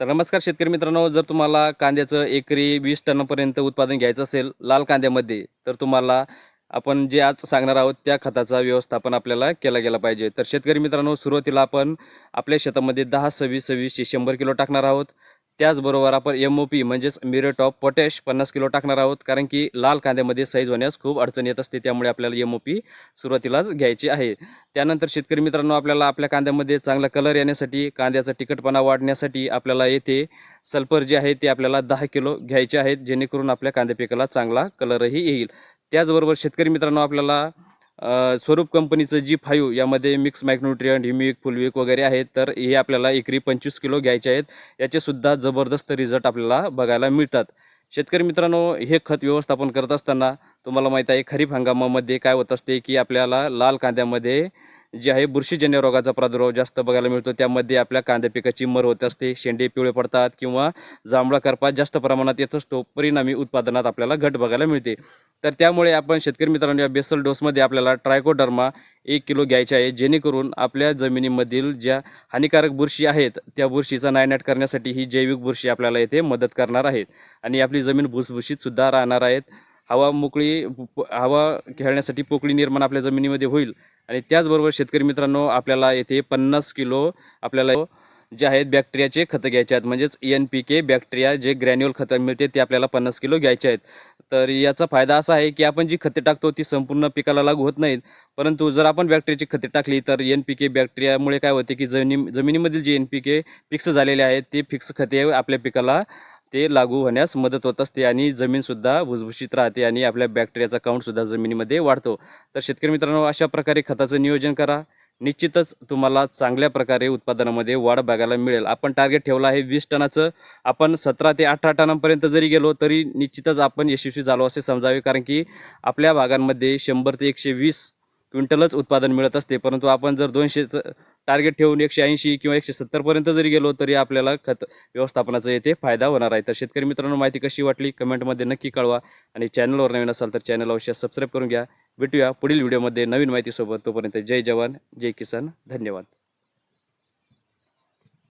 तर नमस्कार शेतकरी मित्रांनो जर तुम्हाला कांद्याचं एकरी वीस टनापर्यंत उत्पादन घ्यायचं असेल लाल कांद्यामध्ये तर तुम्हाला आपण जे आज सांगणार आहोत त्या खताचा व्यवस्थापन आपल्याला केला गेला पाहिजे. तर शेतकरी मित्रांनो सुरुवातीला आपण आपल्या शेतामध्ये दहा सव्वीस सव्वीसशे शंभर किलो टाकणार आहोत. त्याचबरोबर आपण एम ओ पी म्हणजेच मिरेट ऑफ पोटॅश पन्नास किलो टाकणार आहोत. कारण की लाल कांद्यामध्ये साईज होण्यास खूप अडचण येत असते. त्यामुळे आपल्याला एम ओ पी सुरुवातीलाच घ्यायची आहे. त्यानंतर शेतकरी मित्रांनो आपल्याला आपल्या कांद्यामध्ये चांगला कलर येण्यासाठी कांद्याचा तिखटपणा वाढण्यासाठी आपल्याला येथे सल्फर जे आहे ते आपल्याला दहा किलो घ्यायचे आहेत. जेणेकरून आपल्या कांद्या पिकाला चांगला कलरही येईल. त्याचबरोबर शेतकरी मित्रांनो आपल्याला स्वरूप कंपनीचं जी फायू यामध्ये मिक्स मायक्रोन्युट्रियंट हिमिक फुलविक वगैरे आहेत. तर हे आपल्याला एकरी पंचवीस किलो घ्यायचे आहेत. याचेसुद्धा जबरदस्त रिझल्ट आपल्याला बघायला मिळतात. शेतकरी मित्रांनो हे खत व्यवस्थापन करत असताना तुम्हाला माहीत आहे खरीप हंगामामध्ये काय होत असते की आपल्याला लाल कांद्यामध्ये जे आहे बुरशीजन्य रोगाचा प्रादुर्भाव जास्त बघायला मिळतो. त्यामध्ये आपल्या कांद्या पिकाची मर होत असते शेंडे पिवळे पडतात किंवा जांभळा करपा जास्त प्रमाणात येत असतो. परिणामी उत्पादनात आपल्याला घट बघायला मिळते. तर त्यामुळे आपण शेतकरी मित्रांनो या बेसल डोसमध्ये आपल्याला ट्रायकोडर्मा एक किलो घ्यायचे आहे. जेणेकरून आपल्या जमिनीमधील ज्या हानिकारक बुरशी आहेत त्या बुरशीचा नायनाट करण्यासाठी ही जैविक बुरशी आपल्याला येथे मदत करणार आहेत. आणि आपली जमीन भुसभुशीतसुद्धा राहणार आहेत. हवा मोकळी हवा खेळण्यासाठी पोकळी निर्माण आपल्या जमिनीमध्ये होईल. आणि त्याचबरोबर शेतकरी मित्रांनो आपल्याला येथे पन्नास किलो आपल्याला जे आहेत बॅक्टेरियाचे खतं घ्यायचे आहेत. म्हणजेच एन पी के बॅक्टेरिया जे ग्रॅन्युअल खतं मिळते ते आपल्याला पन्नास किलो घ्यायचे आहेत. तर याचा फायदा असा आहे की आपण जी खते टाकतो ती संपूर्ण पिकाला लागू होत नाहीत. परंतु जर आपण बॅक्टेरियाची खते टाकली तर एन पी के बॅक्टेरियामुळे काय होते की जमिनी जमिनीमधील जे एन पी के फिक्स झालेले आहेत ते फिक्स खते आपल्या पिकाला ते लागू होण्यास मदत होत असते आणि जमीनसुद्धा भुसभुशीत राहते आणि आपल्या बॅक्टेरियाचा काउंटसुद्धा जमिनीमध्ये वाढतो. तर शेतकरी मित्रांनो अशा प्रकारे खताचं नियोजन करा. निश्चितच तुम्हाला चांगल्या प्रकारे उत्पादनामध्ये वाढ बघायला मिळेल. आपण टार्गेट ठेवलं आहे वीस टनाचं. आपण सतरा ते अठरा टनांपर्यंत जरी गेलो तरी निश्चितच आपण यशस्वी झालो असे समजावे. कारण की आपल्या भागांमध्ये शंभर ते एकशे वीस क्विंटलच उत्पादन मिळत असते. परंतु आपण जर दोनशेचं टार्गेट ठेवून एकशे ऐंशी किंवा एकशे सत्तरपर्यंत जरी गेलो तरी आपल्याला खत व्यवस्थापनाचा येथे फायदा होणार आहे. तर शेतकरी मित्रांनो माहिती कशी वाटली? कमेंटमध्ये नक्की कळवा. आणि चॅनलवर नवीन असाल तर चॅनल अवश्य सबस्क्राईब करून घ्या. भेटूया पुढील व्हिडिओमध्ये नवीन माहितीसोबत. तोपर्यंत जय जवान जय किसान. धन्यवाद.